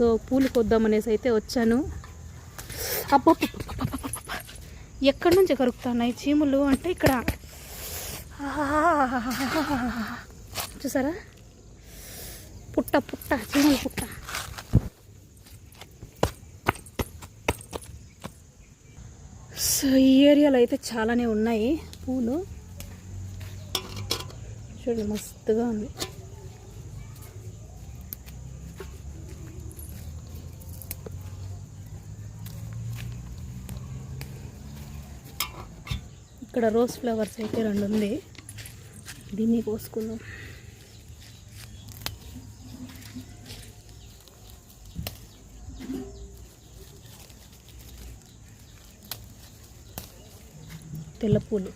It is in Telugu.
సో పూలు కొద్దామనేసి అయితే వచ్చాను. అబ్బో ఎక్కడి నుంచి కరుకుతున్నాయి చీములు అంటే ఇక్కడ. చూసారా? పుట్ట పుట్ట చీములు పుట్ట. సో ఈ ఏరియాలో అయితే చాలానే ఉన్నాయి పూలు. చూడండి మస్తుగా ఉంది. ఇక్కడ రోజ్ ఫ్లవర్స్ అయితే రెండు ఉంది. దీన్ని కోసుకుందాం. తెల్ల పూలు.